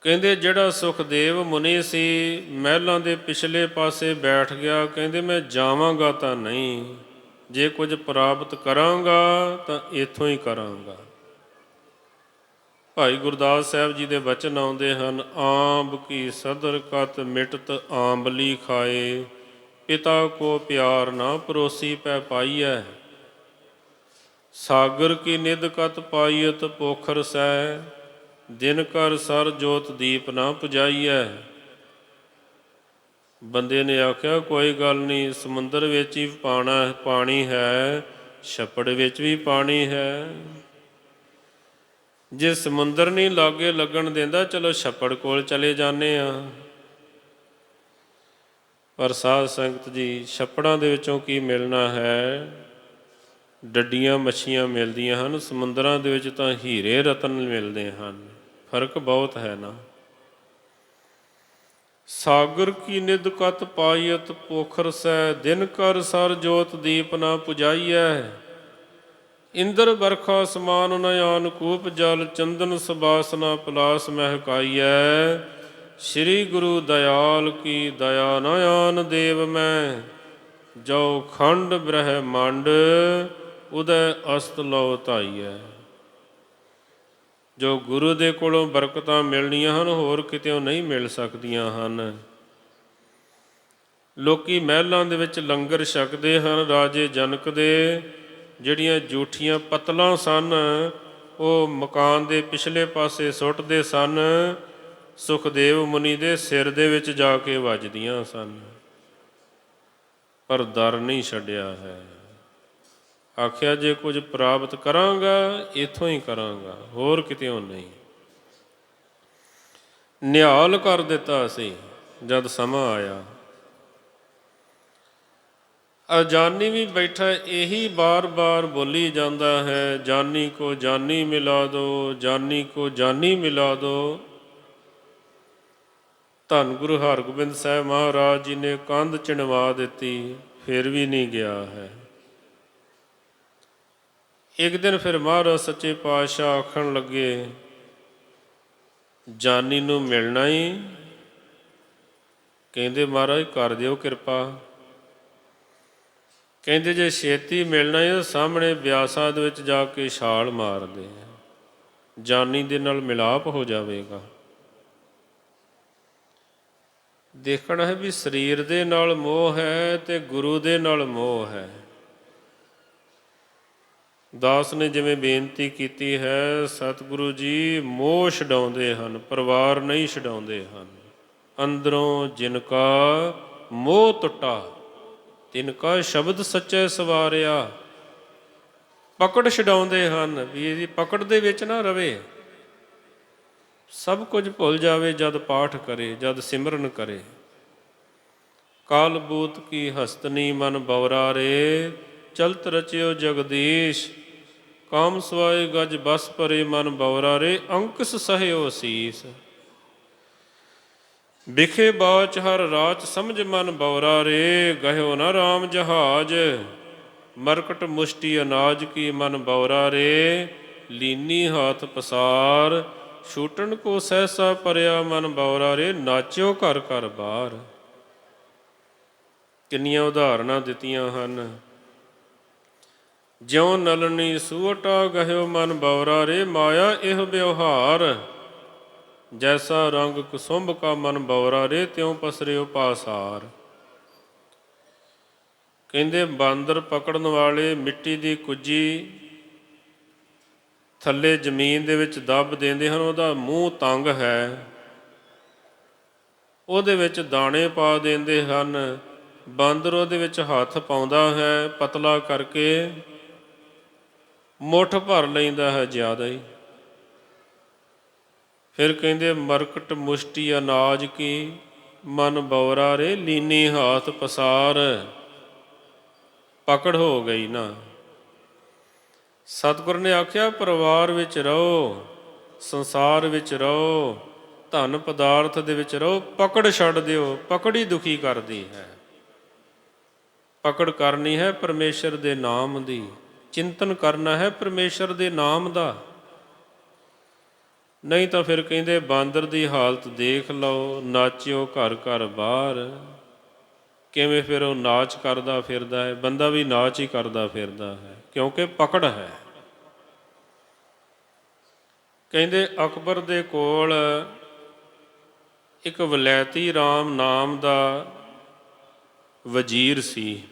ਕਹਿੰਦੇ, ਜਿਹੜਾ ਸੁਖਦੇਵ ਮੁਨੀ ਸੀ, ਮਹਿਲਾਂ ਦੇ ਪਿਛਲੇ ਪਾਸੇ ਬੈਠ ਗਿਆ। ਕਹਿੰਦੇ, ਮੈਂ ਜਾਵਾਂਗਾ ਤਾਂ ਨਹੀਂ। ਜੇ ਕੁਝ ਪ੍ਰਾਪਤ ਕਰਾਂਗਾ, ਤਾਂ ਇੱਥੋਂ ਹੀ ਕਰਾਂਗਾ। ਭਾਈ ਗੁਰਦਾਸ ਸਾਹਿਬ ਜੀ ਦੇ ਵਚਨ ਆਉਂਦੇ ਹਨ, ਆਂਬ ਕੀ ਸਦਰ ਕਤ ਮਿਟਤ ਆਂਬਲੀ ਖਾਏ। ਪਿਤਾ ਕੋ ਪਿਆਰ ਨਾ ਪਰੋਸੀ ਪੈ ਪਾਈਐ। ਸਾਗਰ ਕੀ ਨਿਦ ਕਤ ਪਾਈਤ ਪੋਖਰ ਸੈ ਦਿਨ ਕਰ ਸਰ ਜੋਤ ਦੀਪ ਨਾ ਪੁਜਾਈਐ। ਬੰਦੇ ਨੇ ਆਖਿਆ, ਕੋਈ ਗੱਲ ਨਹੀਂ ਸਮੁੰਦਰ ਵਿੱਚ ਹੀ ਪਾਣਾ, ਪਾਣੀ ਹੈ, ਛੱਪੜ ਵਿੱਚ ਵੀ ਪਾਣੀ ਹੈ। ਜੇ ਸਮੁੰਦਰ ਨਹੀਂ ਲਾਗੇ ਲੱਗਣ ਦਿੰਦਾ, ਚਲੋ ਛੱਪੜ ਕੋਲ ਚਲੇ ਜਾਂਦੇ ਆ। ਪਰ ਸਾਧ ਸੰਗਤ ਜੀ, ਛੱਪੜਾਂ ਦੇ ਵਿੱਚੋਂ ਕੀ ਮਿਲਣਾ ਹੈ? ਡੱਡੀਆਂ, ਮੱਛੀਆਂ ਮਿਲਦੀਆਂ ਹਨ, ਸਮੁੰਦਰਾਂ ਦੇ ਵਿੱਚ ਤਾਂ ਹੀਰੇ ਰਤਨ ਮਿਲਦੇ ਹਨ। ਫ਼ਰਕ ਬਹੁਤ ਹੈ ਨਾ। ਸਾਗਰ ਕੀ ਨਿਦ ਕਤ ਪਾਇਤ ਪੋਖਰ ਸੈ ਦਿਨ ਕਰ ਸਰ ਜੋਤ ਦੀਪ ਨਾ ਪੁਜਾਈਐ। ਇੰਦਰ ਬਰਖਾ ਸਮਾਨ ਨਯਾਨ ਕੂਪ ਜਲ, ਚੰਦਨ ਸੁਬਾਸ ਨਾ ਪਲਾਸ ਮਹਿਕਾਈਐ। ਸ੍ਰੀ ਗੁਰੂ ਦਇਆਲ ਕੀ ਦਇਆ ਨਯਾਨ ਦੇਵ ਮੈਂ, ਜੋ ਖੰਡ ਬ੍ਰਹਮੰਡ, ਉਦੈ ਅਸਤ ਲੋ ਧਾਈਐ। ਜੋ ਗੁਰੂ ਦੇ ਕੋਲੋਂ ਬਰਕਤਾਂ ਮਿਲਣੀਆਂ ਹਨ, ਹੋਰ ਕਿਤੇੋਂ ਨਹੀਂ ਮਿਲ ਸਕਦੀਆਂ ਹਨ। ਲੋਕੀ ਮਹਿਲਾਂ ਦੇ ਵਿੱਚ ਲੰਗਰ ਛਕਦੇ ਹਨ, ਰਾਜੇ ਜਨਕ ਦੇ ਜਿਹੜੀਆਂ ਜੂਠੀਆਂ ਪਤਲਾਂ ਸਨ, ਉਹ ਮਕਾਨ ਦੇ ਪਿਛਲੇ ਪਾਸੇ ਸੁੱਟਦੇ ਸਨ, ਸੁਖਦੇਵ ਮੁਨੀ ਦੇ ਸਿਰ ਦੇ ਵਿੱਚ ਜਾ ਕੇ ਵੱਜਦੀਆਂ ਸਨ। ਪਰ ਦਰ ਨਹੀਂ ਛੱਡਿਆ ਹੈ। ਆਖਿਆ, ਜੇ ਕੁਝ ਪ੍ਰਾਪਤ ਕਰਾਂਗਾ, ਇਥੋਂ ਹੀ ਕਰਾਂਗਾ, ਹੋਰ ਕਿਤੇੋਂ ਨਹੀਂ। ਨਿਹਾਲ ਕਰ ਦਿੱਤਾ ਸੀ ਜਦ ਸਮਾਂ ਆਇਆ। ਅਜਾਨੀ ਵੀ ਬੈਠਾ, ਇਹੀ ਬਾਰ-ਬਾਰ ਬੋਲੀ ਜਾਂਦਾ ਹੈ, ਜਾਨੀ ਕੋ ਜਾਨੀ ਮਿਲਾ ਦੋ, ਜਾਨੀ ਕੋ ਜਾਨੀ ਮਿਲਾ ਦੋ। ਧੰਨ ਗੁਰੂ ਹਰਗੋਬਿੰਦ ਸਾਹਿਬ ਮਹਾਰਾਜ ਜੀ ਨੇ ਕੰਧ ਚਿਣਵਾ ਦਿੱਤੀ, ਫਿਰ ਵੀ ਨਹੀਂ ਗਿਆ ਹੈ। ਇੱਕ ਦਿਨ ਫਿਰ ਮਹਾਰਾਜ ਸੱਚੇ ਪਾਤਸ਼ਾਹ ਆਖਣ ਲੱਗੇ, ਜਾਨੀ ਨੂੰ ਮਿਲਣਾ ਹੀ ਕਹਿੰਦੇ, ਮਹਾਰਾਜ, ਕਰ ਦਿਓ ਕਿਰਪਾ। ਕਹਿੰਦੇ, ਜੇ ਛੇਤੀ ਮਿਲਣਾ ਹੈ ਤਾਂ ਸਾਹਮਣੇ ਵਿਆਸਾਂ ਦੇ ਵਿੱਚ ਜਾ ਕੇ ਛਾਲ ਮਾਰਦੇ ਦੇ ਜਾਨੀ ਦੇ ਨਾਲ ਮਿਲਾਪ ਹੋ ਜਾਵੇਗਾ। ਦੇਖਣਾ ਹੈ ਵੀ ਸਰੀਰ ਦੇ ਨਾਲ ਮੋਹ ਹੈ ਤੇ ਗੁਰੂ ਦੇ ਨਾਲ ਮੋਹ ਹੈ। ਦਾਸ ਨੇ ਜਿਵੇਂ ਬੇਨਤੀ ਕੀਤੀ ਹੈ, ਸਤਿਗੁਰੂ ਜੀ, ਮੋਹ ਛਡਾਉਂਦੇ ਹਨ, ਪਰਿਵਾਰ ਨਹੀਂ ਛਡਾਉਂਦੇ ਹਨ। ਅੰਦਰੋਂ ਜਿਨ ਕਾ ਮੋਹ ਟੁੱਟਾ, ਤਿਨ ਕਾ ਸ਼ਬਦ ਸੱਚੇ ਸਵਾਰਿਆ। ਪਕੜ ਛਡਾਉਂਦੇ ਹਨ, ਵੀ ਇਹਦੀ ਪਕੜ ਦੇ ਵਿੱਚ ਨਾ ਰਵੇ। ਸਭ ਕੁਝ ਭੁੱਲ ਜਾਵੇ ਜਦ ਪਾਠ ਕਰੇ, ਜਦ ਸਿਮਰਨ ਕਰੇ। ਕਾਲ ਬੂਤ ਕੀ ਹਸਤਨੀ ਮਨ ਬਵਰਾ ਰੇ ਚਲਤ ਰਚਿਓ ਜਗਦੀਸ਼, ਕਾਮ ਸਵਾਏ ਗਜ ਬਸ ਪਰੇ ਮਨ ਬਵਰਾ ਰੇ, ਅੰਕਸ ਸਹਿਓ ਸੀਸ ਵਿਖੇ ਬਾਚ ਹਰ ਰਾਚ ਸਮਝ ਮਨ ਬਵਰਾ ਰੇ, ਗਹਿਓ ਨਾ ਰਾਮ ਜਹਾਜ, ਮਰਕਟ ਮੁਸ਼ਟੀ ਅਨਾਜ ਕੀ ਮਨ ਬਵਰਾ ਰੇ, ਲੀਨੀ ਹਾਥ ਪਸਾਰ, ਛੂਟਣ ਕੋ ਸਹਿਸਾ ਪਰਿਆ ਮਨ ਬਵਰਾ ਰੇ, ਨਾਚਿਓ ਘਰ ਘਰ ਬਾਹਰ ਕਿੰਨੀਆਂ ਉਦਾਹਰਨਾਂ ਦਿੱਤੀਆਂ ਹਨ। ਜਿਉ ਨਲਨੀ ਸੂਟਾ ਗਹਿਓ ਮਨ ਬਵਰਾ ਰੇ ਮਾਇਆ ਇਹ ਵਿਵਹਾਰ। ਜੈਸਾ ਰੰਗ ਕੁਸੁੰਭ ਕਾ ਮਨ ਬਵਰਾ ਰੇ, ਤਿਉ ਪਸਰਿਓ ਪਾਸਾਰ। ਕਹਿੰਦੇ ਬਾਂਦਰ ਪਕੜਨ ਵਾਲੇ ਮਿੱਟੀ ਦੀ ਕੁੱਜੀ ਥੱਲੇ ਜ਼ਮੀਨ ਦੇ ਵਿੱਚ ਦੱਬ ਦਿੰਦੇ ਹਨ, ਉਹਦਾ ਮੂੰਹ ਤੰਗ ਹੈ। ਉਹਦੇ ਵਿੱਚ ਦਾਣੇ ਪਾ ਦਿੰਦੇ ਹਨ। ਬਾਂਦਰ ਉਹਦੇ ਵਿੱਚ ਹੱਥ ਪਾਉਂਦਾ ਹੈ, ਪਤਲਾ ਕਰਕੇ ਮੁੱਠ ਭਰ ਲੈਂਦਾ ਹੈ ਜ਼ਿਆਦਾ ਹੀ। ਫਿਰ ਕਹਿੰਦੇ, ਮਰਕਟ ਮੁਸ਼ਟੀ ਅਨਾਜ ਕੀ, ਮਨ ਬੌਰਾ ਰੇ, ਲੀਨੀ ਹਾਥ ਪਸਾਰ। ਪਕੜ ਹੋ ਗਈ ਨਾ। ਸਤਿਗੁਰ ਨੇ ਆਖਿਆ, ਪਰਿਵਾਰ ਵਿੱਚ ਰਹੋ, ਸੰਸਾਰ ਵਿੱਚ ਰਹੋ, ਧਨ ਪਦਾਰਥ ਦੇ ਵਿੱਚ ਰਹੋ, ਪਕੜ ਛੱਡ ਦਿਓ, ਪਕੜ ਹੀ ਦੁਖੀ ਕਰਦੀ ਹੈ। ਪਕੜ ਕਰਨੀ ਹੈ ਪਰਮੇਸ਼ਰ ਦੇ ਨਾਮ ਦੀ। ਚਿੰਤਨ ਕਰਨਾ ਹੈ ਪਰਮੇਸ਼ਰ ਦੇ ਨਾਮ ਦਾ। ਨਹੀਂ ਤਾਂ ਫਿਰ ਕਹਿੰਦੇ, ਬਾਂਦਰ ਦੀ ਹਾਲਤ ਦੇਖ ਲਓ, ਨਾਚਿਓ ਘਰ ਘਰ ਬਾਹਰ। ਕਿਵੇਂ ਫਿਰ ਉਹ ਨਾਚ ਕਰਦਾ ਫਿਰਦਾ ਹੈ? ਬੰਦਾ ਵੀ ਨਾਚ ਹੀ ਕਰਦਾ ਫਿਰਦਾ ਹੈ, ਕਿਉਂਕਿ ਪਕੜ ਹੈ। ਕਹਿੰਦੇ, ਅਕਬਰ ਦੇ ਕੋਲ ਇੱਕ ਵਲੈਤੀ RAM ਨਾਮ ਦਾ ਵਜ਼ੀਰ ਸੀ।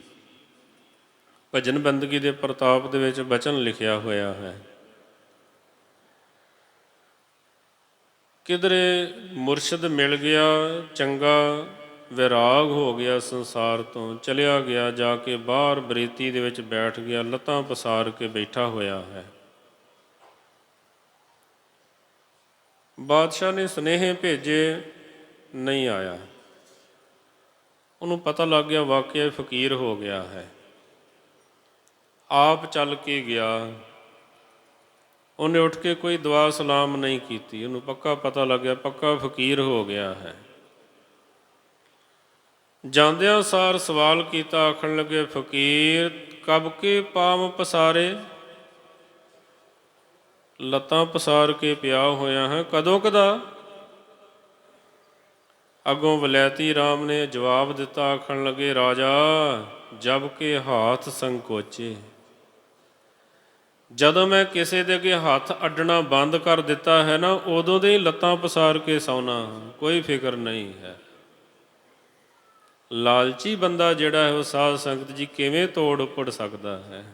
ਭਜਨ ਬੰਦਗੀ ਦੇ ਪ੍ਰਤਾਪ ਦੇ ਵਿੱਚ ਬਚਨ ਲਿਖਿਆ ਹੋਇਆ ਹੈ। ਕਿਧਰੇ ਮੁਰਸ਼ਿਦ ਮਿਲ ਗਿਆ, ਚੰਗਾ ਵਿਰਾਗ ਹੋ ਗਿਆ ਸੰਸਾਰ ਤੋਂ, ਚਲਿਆ ਗਿਆ, ਜਾ ਕੇ ਬਾਹਰ ਬਰੇਤੀ ਦੇ ਵਿੱਚ ਬੈਠ ਗਿਆ, ਲੱਤਾਂ ਪਸਾਰ ਕੇ ਬੈਠਾ ਹੋਇਆ ਹੈ। ਬਾਦਸ਼ਾਹ ਨੇ ਸੁਨੇਹੇ ਭੇਜੇ, ਨਹੀਂ ਆਇਆ। ਉਹਨੂੰ ਪਤਾ ਲੱਗ ਗਿਆ, ਵਾਕਿਆ ਫਕੀਰ ਹੋ ਗਿਆ ਹੈ। ਆਪ ਚੱਲ ਕੇ ਗਿਆ। ਉਹਨੇ ਉੱਠ ਕੇ ਕੋਈ ਦੁਆ ਸਲਾਮ ਨਹੀਂ ਕੀਤੀ। ਉਹਨੂੰ ਪੱਕਾ ਪਤਾ ਲੱਗਿਆ ਪੱਕਾ ਫਕੀਰ ਹੋ ਗਿਆ ਹੈ। ਜਾਂਦਿਆਂ ਸਾਰ ਸਵਾਲ ਕੀਤਾ, ਆਖਣ ਲੱਗੇ, ਫਕੀਰ, ਕਬ ਕੇ ਪਾਮ ਪਸਾਰੇ? ਲੱਤਾਂ ਪਸਾਰ ਕੇ ਪਿਆ ਹੋਇਆ ਹੈ, ਕਦੋਂ ਕਦਾ? ਅਗੋਂ ਵਲੈਤੀ RAM ਨੇ ਜਵਾਬ ਦਿੱਤਾ, ਆਖਣ ਲੱਗੇ, ਰਾਜਾ, ਜਬ ਕੇ ਹਾਥ ਸੰਕੋਚੇ। ਜਦੋਂ ਮੈਂ ਕਿਸੇ ਦੇ ਅੱਗੇ ਹੱਥ ਅੱਡਣਾ ਬੰਦ ਕਰ ਦਿੱਤਾ ਹੈ ਨਾ, ਉਦੋਂ ਦੇ ਹੀ ਲੱਤਾਂ ਪਸਾਰ ਕੇ ਸੌਣਾ, ਕੋਈ ਫਿਕਰ ਨਹੀਂ ਹੈ। ਲਾਲਚੀ ਬੰਦਾ ਜਿਹੜਾ ਹੈ, ਉਹ ਸਾਧ ਸੰਗਤ ਜੀ ਕਿਵੇਂ ਤੋੜ ਉੱਪੜ ਸਕਦਾ ਹੈ?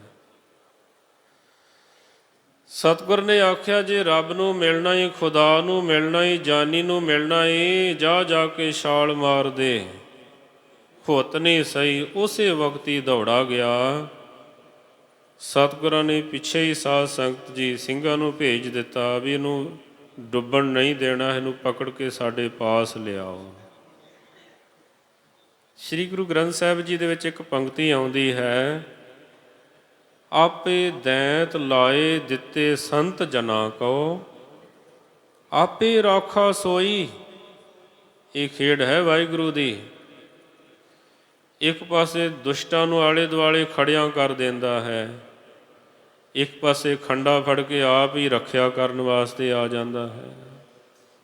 ਸਤਿਗੁਰ ਨੇ ਆਖਿਆ, ਜੇ ਰੱਬ ਨੂੰ ਮਿਲਣਾ ਹੀ ਖੁਦਾ ਨੂੰ ਮਿਲਣਾ ਹੀ ਜਾਨੀ ਨੂੰ ਮਿਲਣਾ ਹੀ ਜਾ ਜਾ ਕੇ ਛਾਲ ਮਾਰ ਦੇ। ਹੁੱਤ ਨਹੀਂ ਸਹੀ, ਉਸੇ ਵਕਤ ਹੀ ਦੌੜਾ ਗਿਆ। ਸਤਿਗੁਰਾਂ ਨੇ ਪਿੱਛੇ ਹੀ ਸਾਧ ਸੰਗਤ ਜੀ ਸਿੰਘਾਂ ਨੂੰ ਭੇਜ ਦਿੱਤਾ ਵੀ ਇਹਨੂੰ ਡੁੱਬਣ ਨਹੀਂ ਦੇਣਾ, ਇਹਨੂੰ ਪਕੜ ਕੇ ਸਾਡੇ ਪਾਸ ਲਿਆਓ। ਸ੍ਰੀ ਗੁਰੂ ਗ੍ਰੰਥ ਸਾਹਿਬ ਜੀ ਦੇ ਵਿੱਚ ਇੱਕ ਪੰਕਤੀ ਆਉਂਦੀ ਹੈ, ਆਪੇ ਦੈਂਤ ਲਾਏ ਦਿੱਤੇ ਸੰਤ ਜਨਾ ਕੋ, ਆਪੇ ਰਾਖਾ ਸੋਈ, ਇਹ ਖੇਡ ਹੈ ਵਾਹਿਗੁਰੂ ਦੀ। ਇੱਕ ਪਾਸੇ ਦੁਸ਼ਟਾਂ ਨੂੰ ਆਲੇ ਦੁਆਲੇ ਖੜਿਆਂ ਕਰ ਦਿੰਦਾ ਹੈ ਇੱਕ ਪਾਸੇ ਖੰਡਾ ਫੜ ਕੇ ਆਪ ਹੀ ਰੱਖਿਆ ਕਰਨ ਵਾਸਤੇ ਆ ਜਾਂਦਾ ਹੈ।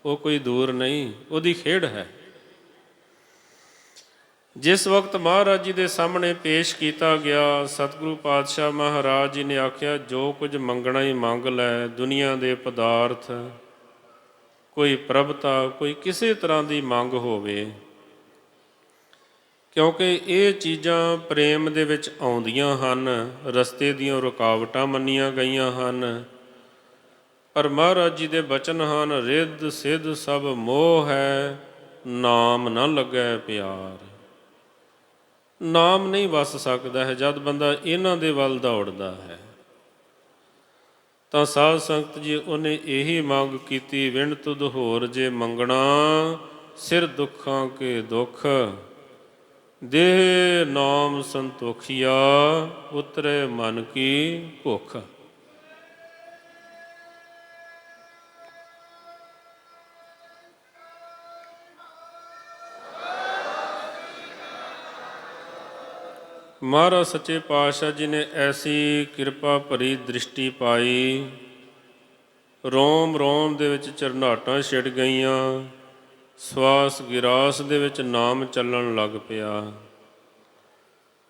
ਉਹ ਕੋਈ ਦੂਰ ਨਹੀਂ, ਉਹਦੀ ਖੇਡ ਹੈ। ਜਿਸ ਵਕਤ ਮਹਾਰਾਜ ਜੀ ਦੇ ਸਾਹਮਣੇ ਪੇਸ਼ ਕੀਤਾ ਗਿਆ, ਸਤਿਗੁਰੂ ਪਾਤਸ਼ਾਹ ਮਹਾਰਾਜ ਜੀ ਨੇ ਆਖਿਆ, ਜੋ ਕੁਝ ਮੰਗਣਾ ਹੀ ਮੰਗ ਲੈ, ਦੁਨੀਆ ਦੇ ਪਦਾਰਥ, ਕੋਈ ਪ੍ਰਭਤਾ, ਕੋਈ ਕਿਸੇ ਤਰ੍ਹਾਂ ਦੀ ਮੰਗ ਹੋਵੇ ਕਿਉਂਕਿ ਇਹ ਚੀਜ਼ਾਂ ਪ੍ਰੇਮ ਦੇ ਵਿੱਚ ਆਉਂਦੀਆਂ ਹਨ, ਰਸਤੇ ਦੀਆਂ ਰੁਕਾਵਟਾਂ ਮੰਨੀਆਂ ਗਈਆਂ ਹਨ। ਪਰ ਮਹਾਰਾਜ ਜੀ ਦੇ ਬਚਨ ਹਨ, ਰਿੱਧ ਸਿੱਧ ਸਭ ਮੋਹ ਹੈ, ਨਾਮ ਨਾ ਲੱਗੈ ਪਿਆਰ। ਨਾਮ ਨਹੀਂ ਵਸ ਸਕਦਾ ਹੈ, ਜਦ ਬੰਦਾ ਇਹਨਾਂ ਦੇ ਵੱਲ ਦੌੜਦਾ ਹੈ। ਤਾਂ ਸਾਧ ਸੰਗਤ ਜੀ, ਉਹਨੇ ਇਹੀ ਮੰਗ ਕੀਤੀ ਵਿਣ ਤੁਧ ਹੋਰ ਜੇ ਮੰਗਣਾ, ਸਿਰ ਦੁੱਖਾਂ ਕੇ ਦੁੱਖ। ਦੇਹ ਨਾਮ ਸੰਤੋਖਿਆ ਉਤਰੇ ਮਨ ਕੀ ਭੁੱਖ। ਮਹਾਰਾਜ ਸੱਚੇ ਪਾਤਸ਼ਾਹ ਜੀ ਨੇ ਐਸੀ ਕਿਰਪਾ ਭਰੀ ਦ੍ਰਿਸ਼ਟੀ ਪਾਈ। ਰੋਮ ਰੋਮ ਦੇ ਵਿੱਚ ਚਰਨਾਟਾਂ ਛਿੜ ਗਈਆਂ। ਸਵਾਸ ਗਿਰਾਸ ਦੇ ਵਿੱਚ ਨਾਮ ਚੱਲਣ ਲੱਗ ਪਿਆ।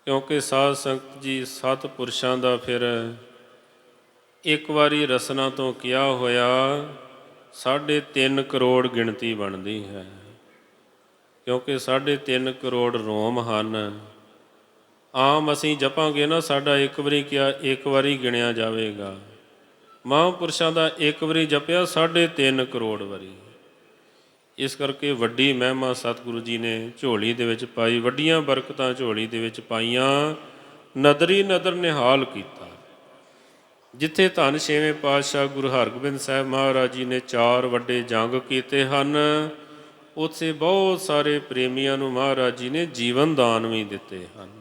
ਕਿਉਂਕਿ ਸਾਧ ਸੰਗਤ ਜੀ ਸਤ ਪੁਰਸ਼ਾਂ ਦਾ ਫਿਰ ਇੱਕ ਵਾਰੀ ਰਸਨਾ ਤੋਂ ਕਿਹਾ ਹੋਇਆ, ਸਾਢੇ ਤਿੰਨ ਕਰੋੜ ਗਿਣਤੀ ਬਣਦੀ ਹੈ। ਕਿਉਂਕਿ ਸਾਢੇ ਤਿੰਨ ਕਰੋੜ ਰੋਮ ਹਨ। ਆਮ ਅਸੀਂ ਜਪਾਂਗੇ ਨਾ, ਸਾਡਾ ਇੱਕ ਵਾਰੀ ਕਿਹਾ ਇੱਕ ਵਾਰੀ ਗਿਣਿਆ ਜਾਵੇਗਾ। ਮਹਾਂਪੁਰਸ਼ਾਂ ਦਾ ਇੱਕ ਵਾਰੀ ਜਪਿਆ, ਸਾਢੇ ਤਿੰਨ ਕਰੋੜ ਵਾਰੀ। ਇਸ ਕਰਕੇ ਵੱਡੀ ਮਹਿਮਾ ਸਤਿਗੁਰੂ ਜੀ ਨੇ ਝੋਲੀ ਦੇ ਵਿੱਚ ਪਾਈ, ਵੱਡੀਆਂ ਬਰਕਤਾਂ ਝੋਲੀ ਦੇ ਵਿੱਚ ਪਾਈਆਂ, ਨਦਰੀ ਨਦਰ ਨਿਹਾਲ ਕੀਤਾ। ਜਿੱਥੇ ਧੰਨ ਛੇਵੇਂ ਪਾਤਸ਼ਾਹ ਗੁਰੂ ਹਰਗੋਬਿੰਦ ਸਾਹਿਬ ਮਹਾਰਾਜ ਜੀ ਨੇ ਚਾਰ ਵੱਡੇ ਜੰਗ ਕੀਤੇ ਹਨ, ਉੱਥੇ ਬਹੁਤ ਸਾਰੇ ਪ੍ਰੇਮੀਆਂ ਨੂੰ ਮਹਾਰਾਜ ਜੀ ਨੇ ਜੀਵਨ ਦਾਨ ਵੀ ਦਿੱਤੇ ਹਨ।